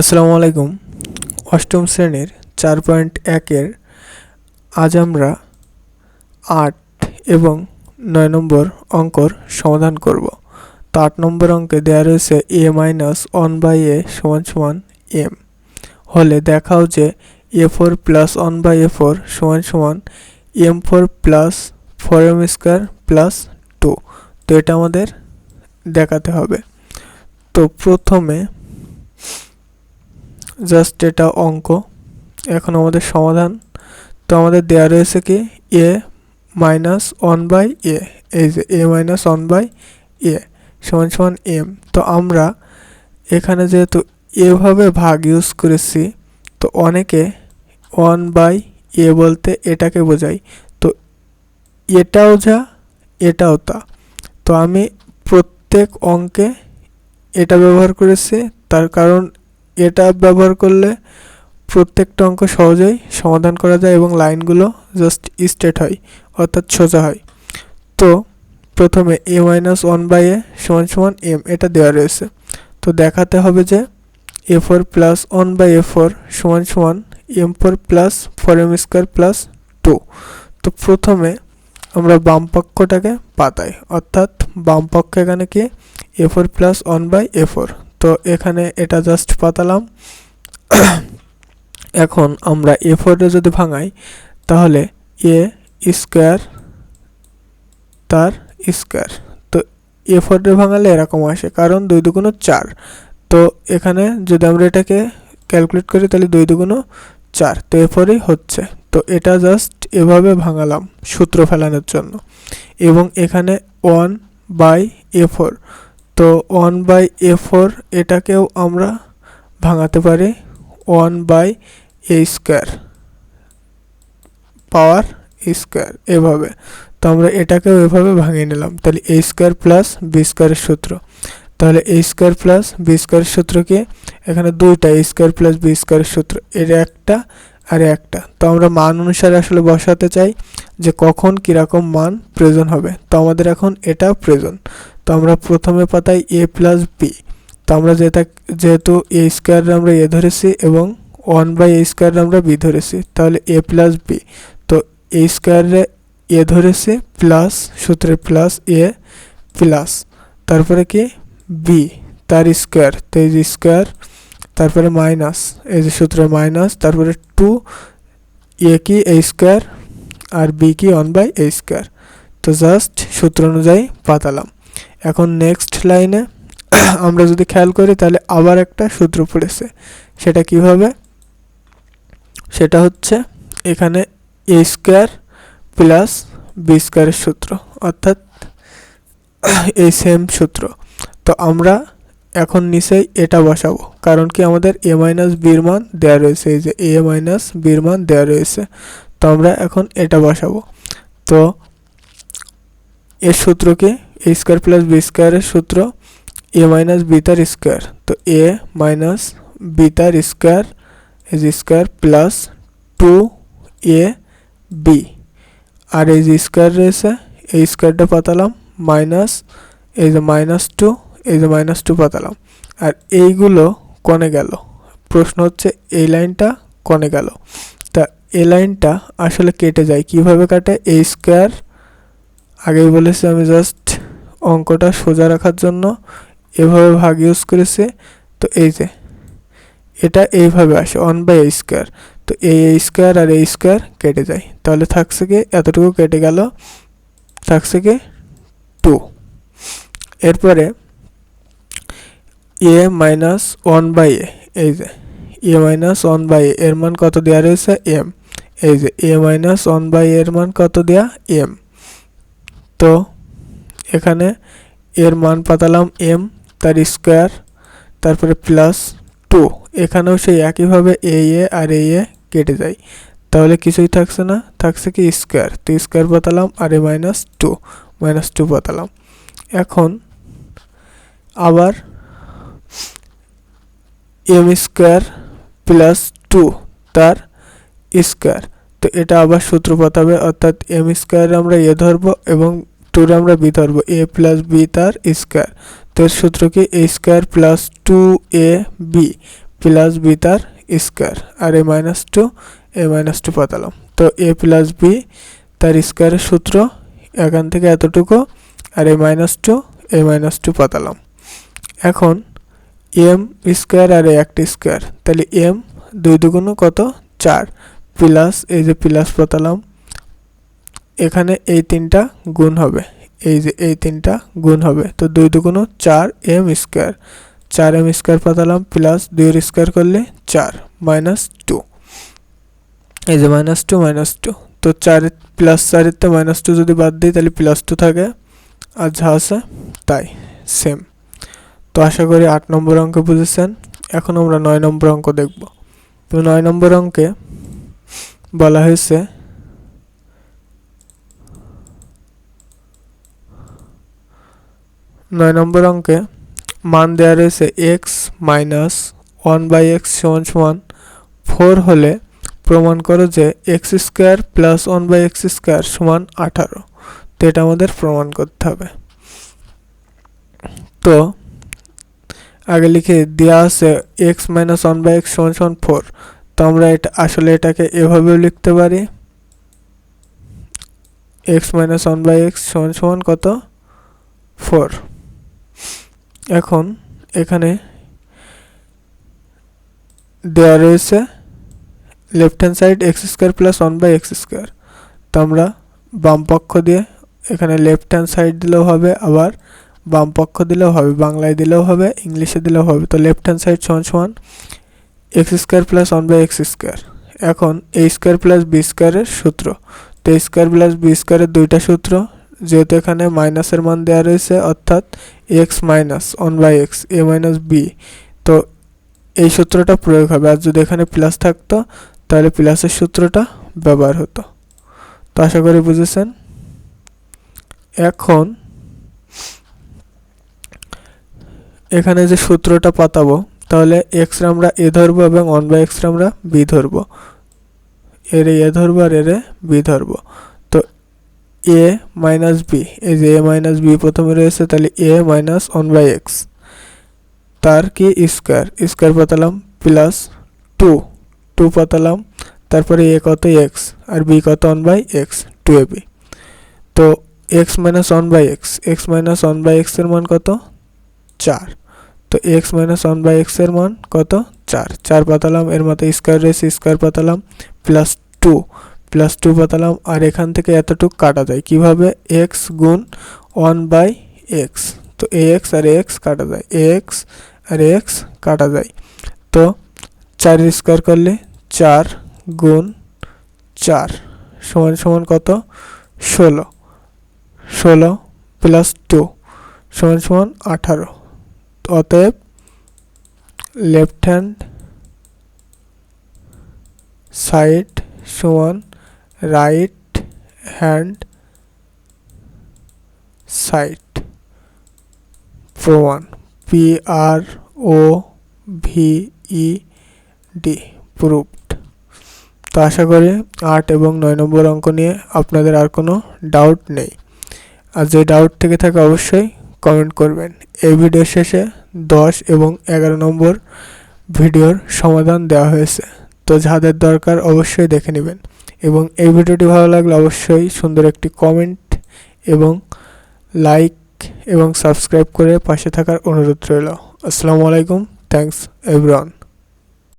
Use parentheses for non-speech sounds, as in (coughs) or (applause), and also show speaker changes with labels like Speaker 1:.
Speaker 1: আসসালামু আলাইকুম। অষ্টম শ্রেণির চার পয়েন্ট একের আজ আমরা আট এবং নয় নম্বর অঙ্কর সমাধান করব। তো আট নম্বর অঙ্কে দেওয়া রয়েছে A minus one by A সমান সমান এম হলে দেখাও যে A four plus one by A four সমান সমান M four plus four M square plus two তো এটা আমাদের দেখাতে হবে। তো প্রথমে জাস্ট এটা অঙ্ক, এখন আমাদের সমাধান। তো আমাদের দেওয়া রয়েছে কি, A minus one by A, এই যে A minus one by A সমান সমান এম। তো আমরা এখানে যেহেতু এভাবে ভাগ ইউজ করেছি, তো অনেকে ওয়ান বাই এ বলতে এটাকে বোঝাই তো এটাও যা, এটাও তা। তো আমি প্রত্যেক অঙ্কে এটা ব্যবহার করেছি, তার কারণ এটা ব্যবহার করলে প্রত্যেকটা অঙ্ক সহজেই সমাধান করা যায় এবং লাইনগুলো জাস্ট স্ট্রেট হয়, অর্থাৎ সোজা হয়। তো প্রথমে A minus one by A সমান সমান এম এটা দেওয়া রয়েছে। তো দেখাতে হবে যে A four plus one by A four সমান সমান M four plus four M square plus two তো প্রথমে আমরা বাম পক্ষটাকে পাতাই, অর্থাৎ বাম পক্ষ এখানে কি? A four plus one by A four তো এখানে এটা জাস্ট পাতালাম। এখন আমরা এ ফোরে যদি ভাঙাই, তাহলে এ স্কোয়ার তার স্কোয়ার তো এ ফোরে ভাঙালে এরকম আসে, কারণ দুই দুগুণ চার। তো এখানে যদি আমরা এটাকে ক্যালকুলেট করি, তাহলে দুই দুগুণ চার। তো এ ফোরেই হচ্ছে। তো এটা জাস্ট এভাবে ভাঙালাম সূত্র ফেলানোর জন্য। এবং এখানে ওয়ান বাই এ ফোর তো ওয়ান বাই এ ফোর এটাকেও আমরা ভাঙাতে পারি one by A square power square এভাবে। তো আমরা এটাকেও এভাবে ভাঙিয়ে নিলাম। তাহলে এ স্কোয়ার প্লাস বি স্কোয়ারের সূত্র। তাহলে এ স্কোয়ার প্লাস বি স্কোয়ারের সূত্র কি এখানে দুইটা এ স্কোয়ার প্লাস বি স্কোয়ারের সূত্র, এর একটা আর একটা। তো আমরা মান অনুসারে আসলে বসাতে চাই যে কখন কীরকম মান প্রয়োজন হবে। তো আমাদের এখন এটা প্রয়োজন। তো আমরা প্রথমে পাতাই এ প্লাস বি তো আমরা যেটা, যেহেতু এ স্কোয়ার আমরা এ ধরেছি এবং ওয়ান বাই এ স্কোয়ার আমরা বি ধরেছি, তাহলে এ প্লাস বি তো এ স্কোয়ারে এ ধরেছি প্লাস সূত্রে প্লাস এ প্লাস তারপরে কি? বি তার স্কোয়ার তো এই যে স্কোয়ার তারপরে মাইনাস এই যে সূত্রে মাইনাস তারপরে টু এ কি এ স্কোয়ার আর বি কি ওয়ান বাই এ স্কোয়ার তো জাস্ট সূত্র অনুযায়ী পাতালাম। এখন নেক্সট লাইনে (coughs) আমরা যদি খেয়াল করি তাহলে আবার একটা সূত্র পড়েছে। সেটা কীভাবে সেটা হচ্ছে এখানে এ স্কোয়ার প্লাস বি স্কোয়ারের সূত্র, অর্থাৎ (coughs) এই সেম সূত্র। তো আমরা এখন নিচেই এটা বসাবো, কারণ কি আমাদের এ মাইনাস বির মান দেওয়া রয়েছে, এই যে এ মাইনাস বির মান দেওয়া রয়েছে। তো আমরা এখন এটা বসাবো। তো এর সূত্র কি? এ স্কোয়ার প্লাস বি স্কোয়ারের সূত্র এ মাইনাস বি তার স্কোয়ার তো এ মাইনাস বি তার square is square plus two A B আর এই যে স্কোয়ার রয়েছে, এই স্কোয়ারটা পাতালাম মাইনাস এই যে মাইনাস টু এই যে মাইনাস টু পাতালাম। আর এইগুলো কনে গেল? প্রশ্ন হচ্ছে, এই লাইনটা কনে গেল? তা এই লাইনটা আসলে কেটে যায়। কীভাবে কাটে? এই স্কোয়ার আগেই বলেছি আমি জাস্ট অঙ্কটা সোজা রাখার জন্য এভাবে ভাগ ইউজ করেছে, তো এই যে, এটা এইভাবে আসে ওয়ান বাই এই স্কোয়ার তো এই এই স্কোয়ার আর এই স্কোয়ার কেটে যায়। তাহলে থাকছে কি, এতটুকু কেটে গেল, থাকছে কি টু এরপরে A minus one by A এই যে A minus one by A এর মান কত দেওয়া রয়েছে এম এই যে এ মাইনাস ওয়ান বাই এর মান কত দেওয়া এম তো এখানে এর মান পাতালাম এম তার স্কোয়ার তারপরে প্লাস টু এখানেও সেই একইভাবে এ এ আর এ এ কেটে যায়। তাহলে কিছুই থাকছে না, থাকছে কি স্কোয়ার তো স্কোয়ার পাতালাম আর A minus two minus two পাতালাম। এখন আবার এম স্কোয়ার প্লাস টু তার স্কোয়ার তো এটা আবার সূত্র পাতাবে, অর্থাৎ এম স্কোয়ার আমরা এ ধরবো এবং টুর আমরা বি ধরবো এ প্লাস বি তার স্কোয়ার তো এর সূত্র কি? A square plus two A B plus B তার square R A minus two A minus two পাতালাম। তো এ প্লাস বি তার স্কোয়ারের সূত্র, এখান থেকে এতটুকু, আর A minus two A minus two পাতালাম। এখন এম স্কোয়ার আর একটা স্কোয়ার তাহলে এম দুই দুগুণ কত? চার। প্লাস এই যে প্লাস পাতালাম এখানে এই তিনটা গুণ হবে। এই যে এই তিনটা গুণ হবে। তো দুই দুগুণ চার এম স্কোয়ার। চার এম স্কোয়ার পাতালাম প্লাস দুইয়ের স্কোয়ার করলে চার, মাইনাস টু। এই যে মাইনাস টু মাইনাস টু। তো চার প্লাস চারের তো মাইনাস টু যদি বাদ দিই, তাহলে প্লাস টু থাকে। আর যা আছে তাই সেম তো আশা করি আট নম্বর অঙ্ক বুঝেছেন। এখন আমরা নয় নম্বর অঙ্ক দেখব। তো নয় নম্বর অঙ্কে বলা হয়েছে নয় নম্বর অঙ্কে মান দেওয়া রয়েছে X minus one by X সমান সমান ফোর হলে প্রমাণ করো যে X square plus one by X square সমান আঠারো। তো এটা আমাদের প্রমাণ করতে হবে। তো আগে লিখে দেওয়া আছে X minus one by X সমান সমান ফোর তো আমরা এটা, আসলে এটাকে এভাবেও লিখতে পারি। X minus one by X সমান সমান কত? ফোর এখন এখানে দেওয়া রয়েছে left hand side X square plus one by X square তো আমরা বাম পক্ষ দিয়ে এখানে লেফট হ্যান্ড সাইড দিলেও হবে, আবার বাম পক্ষ দিলেও হবে, বাংলায় দিলেও হবে, ইংলিশে দিলেও হবে। তো লেফট হ্যান্ড সাইড সমান সমান X square plus one by X square এখন এ স্কোয়ার প্লাস বি স্কোয়ারের সূত্র। তো এ স্কোয়ার প্লাস বি স্কোয়ারের দুইটা সূত্র যেহেতু এখানে মাইনাসের মান দেওয়া রয়েছে, অর্থাৎ X minus one by X A minus B তো এই সূত্রটা প্রয়োগ হবে। আর যদি এখানে প্লাস থাকতো, তাহলে প্লাসের সূত্রটা ব্যবহার হতো। তো আশা করি বুঝেছেন? এখন এখানে যে সূত্রটা পাতাবো, তাহলে এক্স আমরা এ ধরবো এবং ওয়ান বাই এক্স আমরা বি ধরবো। এর এ ধরবো আর এর বি ধরবো। এ মাইনাস বি এই যে এ মাইনাস বি প্রথমে রয়েছে, তাহলে A minus one by X তার কি? স্কোয়ার স্কোয়ার পাতালাম প্লাস টু টু পাতালাম, তারপরে এ কত? এক্স আর বি কত? One by X two A B তো X minus one by X X minus one by এক্সের মান কত? চার। তো এক্স মাইনাস ওয়ান বাই এক্সের মান কত? চার। চার পাতালাম, এর মাথায় স্কোয়ার রয়েছে স্কোয়ার পাতালাম প্লাস টু প্লাস টু পাতালাম, আর এখান থেকে এতটুক কাটা যায়। কীভাবে? এক্স গুণ ওয়ান বাই এক্স তো এ এক্স আর এক্স কাটা যায়। এ এক্স আর এক্স কাটা যায়। তো চার স্কোয়ার করলে চার গুণ চার। সমান সমান কত? ষোলো। ষোলো প্লাস টু সমান সমান আঠারো। অতএব লেফট হ্যান্ড সাইড সমান রাইট হ্যান্ড সাইড প্রমাণ P R O V E D proved তো আশা করি আট এবং নয় নম্বর অঙ্ক নিয়ে আপনাদের আর কোনো ডাউট নেই। আর যে ডাউট থেকে থাকে অবশ্যই কমেন্ট করবেন। এই ভিডিও শেষে দশ এবং এগারো নম্বর ভিডিওর সমাধান দেওয়া হয়েছে। তো যাদের দরকার অবশ্যই দেখে নেবেন। এবং এই ভিডিওটি ভালো লাগলে অবশ্যই সুন্দর একটি কমেন্ট এবং লাইক এবং সাবস্ক্রাইব করে পাশে থাকার অনুরোধ রইল। আসসালামু আলাইকুম থ্যাংকস এভরিওয়ান